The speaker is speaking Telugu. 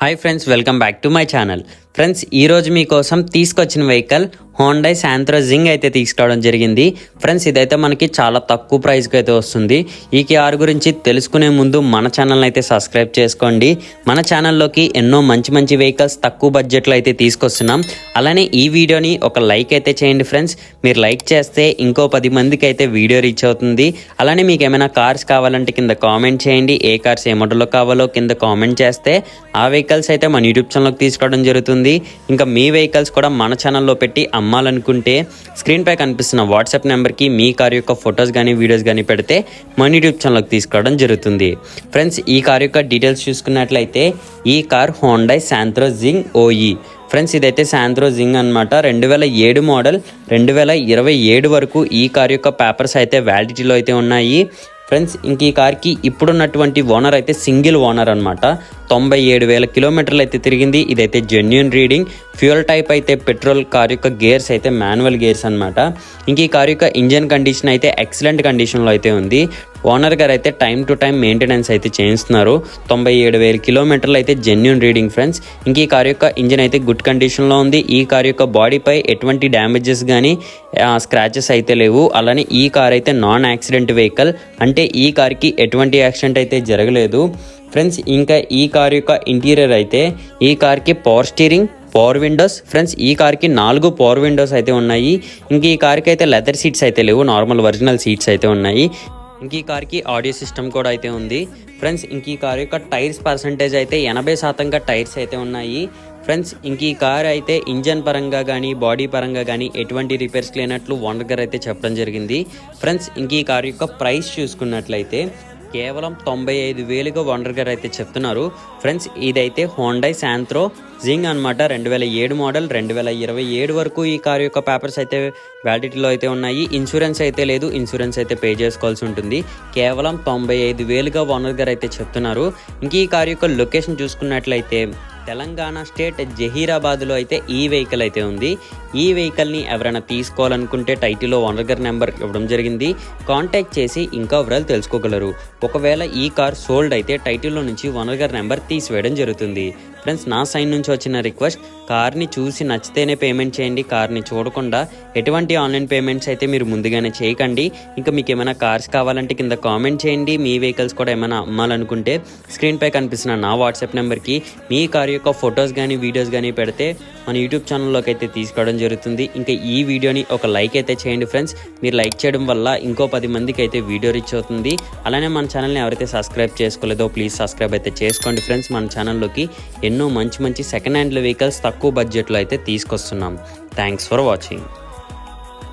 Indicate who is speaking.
Speaker 1: Hi friends welcome back to my channel friends ఈరోజు మీకోసం తీసుకొచ్చిన వెహికల్ హోండై శాంత్రో జింగ్ అయితే తీసుకురావడం జరిగింది. ఫ్రెండ్స్ ఇదైతే మనకి చాలా తక్కువ ప్రైస్కి అయితే వస్తుంది. ఈ కార్ గురించి తెలుసుకునే ముందు మన ఛానల్ని అయితే సబ్స్క్రైబ్ చేసుకోండి. మన ఛానల్లోకి ఎన్నో మంచి మంచి వెహికల్స్ తక్కువ బడ్జెట్లో అయితే తీసుకొస్తున్నాం. అలానే ఈ వీడియోని ఒక లైక్ అయితే చేయండి ఫ్రెండ్స్. మీరు లైక్ చేస్తే ఇంకో పది మందికి అయితే వీడియో రీచ్ అవుతుంది. అలానే మీకు ఏమైనా కార్స్ కావాలంటే కింద కామెంట్ చేయండి. ఏ కార్స్ ఏ మోడల్లో కావాలో కింద కామెంట్ చేస్తే ఆ వెహికల్స్ అయితే మన యూట్యూబ్ ఛానల్కి తీసుకోవడం జరుగుతుంది. ఇంకా మీ వెహికల్స్ కూడా మన ఛానల్లో పెట్టి అమ్మాలనుకుంటే స్క్రీన్పై కనిపిస్తున్న వాట్సాప్ నెంబర్కి మీ కార్ యొక్క ఫొటోస్ కానీ వీడియోస్ కానీ పెడితే మన యూట్యూబ్ ఛానల్కి తీసుకోవడం జరుగుతుంది. ఫ్రెండ్స్ ఈ కార్ యొక్క డీటెయిల్స్ చూసుకున్నట్లయితే ఈ కార్ హోండై శాంత్రో జింగ్ ఓఈ ఫ్రెండ్స్ ఇదైతే శాంత్రో జింగ్ అనమాట రెండు వేల ఏడు మోడల్ రెండు వేల ఇరవై ఏడు వరకు ఈ కార్ యొక్క పేపర్స్ అయితే వ్యాలిడిటీలో అయితే ఉన్నాయి. ఫ్రెండ్స్ ఇంక ఈ కార్కి ఇప్పుడున్నటువంటి ఓనర్ అయితే సింగిల్ ఓనర్ అనమాట తొంభై ఏడు వేల కిలోమీటర్లు అయితే తిరిగింది. ఇదైతే జెన్యున్ రీడింగ్ ఫ్యూయల్ టైప్ అయితే పెట్రోల్ కార్ యొక్క గేర్స్ అయితే మాన్యువల్ గేర్స్ అనమాట ఇంక ఈ కార్ యొక్క ఇంజన్ కండిషన్ అయితే ఎక్సలెంట్ కండిషన్లో అయితే ఉంది. ఓనర్ గారు అయితే టైం టు టైం మెయింటెనెన్స్ అయితే చేయిస్తున్నారు. తొంభై ఏడు వేల కిలోమీటర్లు అయితే జెన్యున్ రీడింగ్ ఫ్రెండ్స్ ఇంక ఈ కార్ యొక్క ఇంజన్ అయితే గుడ్ కండిషన్లో ఉంది. ఈ కార్ యొక్క బాడీపై ఎటువంటి డ్యామేజెస్ కానీ స్క్రాచెస్ అయితే లేవు. అలానే ఈ కార్ అయితే నాన్ యాక్సిడెంట్ వెహికల్ అంటే ఈ కార్కి ఎటువంటి యాక్సిడెంట్ అయితే జరగలేదు. ఫ్రెండ్స్ ఇంకా ఈ కార్ యొక్క ఇంటీరియర్ అయితే ఈ కార్కి power steering power windows friends ఈ కార్కి నాలుగు పవర్ విండోస్ అయితే ఉన్నాయి. ఇంక ఈ కార్కి అయితే లెదర్ సీట్స్ అయితే లేవు. నార్మల్ ఒరిజినల్ సీట్స్ అయితే ఉన్నాయి. ఇంక ఈ కార్కి ఆడియో సిస్టమ్ కూడా అయితే ఉంది. ఫ్రెండ్స్ ఇంక ఈ కార్ యొక్క టైర్స్ పర్సంటేజ్ అయితే ఎనభై శాతంగా టైర్స్ అయితే ఉన్నాయి. ఫ్రెండ్స్ ఇంక ఈ కార్ అయితే ఇంజన్ పరంగా కానీ బాడీ పరంగా కానీ ఎటువంటి రిపేర్స్ లేనట్లు ఓనర్ గారు అయితే చెప్పడం జరిగింది. ఫ్రెండ్స్ ఇంక ఈ కార్ యొక్క ప్రైస్ చూసుకున్నట్లయితే కేవలం తొంభై ఐదు వేలుగా ఓనర్ గారు అయితే చెప్తున్నారు. ఫ్రెండ్స్ ఇదైతే హోండై శాంత్రో జింగ్ అనమాట రెండు వేల ఏడు మోడల్ రెండు వేల ఇరవై ఏడు వరకు ఈ కార్ యొక్క పేపర్స్ అయితే వ్యాలిడిటీలో అయితే ఉన్నాయి. ఇన్సూరెన్స్ అయితే లేదు. ఇన్సూరెన్స్ అయితే పే చేసుకోవాల్సి ఉంటుంది. కేవలం తొంభై ఐదు వేలుగా ఓనర్ గారు అయితే చెప్తున్నారు. ఇంక ఈ కార్ యొక్క లొకేషన్ చూసుకున్నట్లయితే తెలంగాణ స్టేట్ జహీరాబాద్లో అయితే ఈ వెహికల్ అయితే ఉంది. ఈ వెహికల్ని ఎవరైనా తీసుకోవాలనుకుంటే టైటిల్లో ఓనర్ గారి నెంబర్ ఇవ్వడం జరిగింది. కాంటాక్ట్ చేసి ఇంకా వివరాలు తెలుసుకోగలరు. ఒకవేళ ఈ కార్ సోల్డ్ అయితే టైటిల్లో నుంచి ఓనర్ గారి నెంబర్ తీసివేయడం జరుగుతుంది. ఫ్రెండ్స్ నా సైన్ నుంచి వచ్చిన రిక్వెస్ట్ కార్ని చూసి నచ్చితేనే పేమెంట్ చేయండి. కార్ని చూడకుండా ఎటువంటి ఆన్లైన్ పేమెంట్స్ అయితే మీరు ముందుగానే చేయకండి. ఇంకా మీకు ఏమైనా కార్స్ కావాలంటే కింద కామెంట్ చేయండి. మీ వెహికల్స్ కూడా ఏమైనా అమ్మాలనుకుంటే స్క్రీన్పై కనిపిస్తున్న నా వాట్సాప్ నెంబర్కి మీ కార్ యొక్క ఫొటోస్ కానీ వీడియోస్ కానీ పెడితే మన యూట్యూబ్ ఛానల్లోకి అయితే తీసుకోవడం జరుగుతుంది. ఇంకా ఈ వీడియోని ఒక లైక్ అయితే చేయండి ఫ్రెండ్స్. మీరు లైక్ చేయడం వల్ల ఇంకో పది మందికి అయితే వీడియో రీచ్ అవుతుంది. అలానే మన ఛానల్ని ఎవరైతే సబ్స్క్రైబ్ చేసుకోలేదో ప్లీజ్ సబ్స్క్రైబ్ అయితే చేసుకోండి ఫ్రెండ్స్. మన ఛానల్లోకి ఎన్నో మంచి మంచి సెకండ్ హ్యాండ్ వెహికల్స్ తక్కువ బడ్జెట్లో అయితే తీసుకొస్తున్నాం. Thanks for watching.